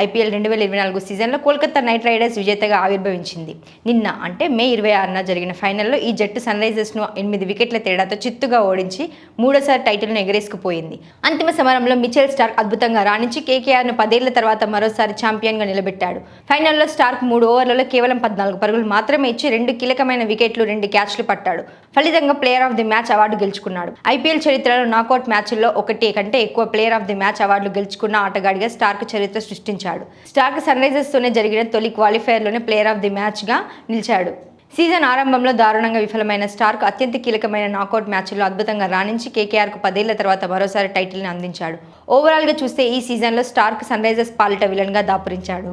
IPL రెండు వేల ఇరవై నాలుగు సీజన్లో కోల్కతా నైట్ రైడర్స్ విజేతగా ఆవిర్భవించింది. నిన్న అంటే మే ఇరవై ఆరున జరిగిన ఫైనల్లో ఈ జట్టు సన్ రైజర్స్ను ఎనిమిది వికెట్ల తేడాతో చిత్తుగా ఓడించి మూడోసారి టైటిల్ను ఎగరేసుకుపోయింది. అంతిమ సమరంలో మిచెల్ స్టార్క్ అద్భుతంగా రాణించి కేకేఆర్ను పదేళ్ళ తర్వాత మరోసారి ఛాంపియన్గా నిలబెట్టాడు. ఫైనల్లో స్టార్క్ మూడు ఓవర్లలో కేవలం పద్నాలుగు పరుగులు మాత్రమే ఇచ్చి రెండు కీలకమైన వికెట్లు రెండు క్యాచ్లు పట్టాడు. ఫలితంగా player of the match award గెలుచుకున్నాడు. ఐపీఎల్ చరిత్రలో నాకౌట్ మ్యాచ్ల్లో ఒకటి కంటే ఎక్కువ ప్లేయర్ ఆఫ్ ది మ్యాచ్ అవార్డులు గెలుచుకున్న ఆటగాడిగా స్టార్క్ చరిత్ర సృష్టించారు నిలిచాడు స్టార్క్ సన్ రైజర్స్తోనే జరిగిన తొలి క్వాలిఫైయర్లోనే ప్లేయర్ ఆఫ్ ది మ్యాచ్గా నిలిచాడు. సీజన్ ఆరంభంలో దారుణంగా విఫలమైన స్టార్క్ అత్యంత కీలకమైన నాకౌట్ మ్యాచ్లో అద్భుతంగా రాణించి కేకేఆర్కు పదేళ్ళ తర్వాత మరోసారి టైటిల్ని అందించాడు. ఓవరాల్గా చూస్తే ఈ సీజన్లో స్టార్క్ సన్ రైజర్స్ పాలిట విలన్గా దాపురించాడు.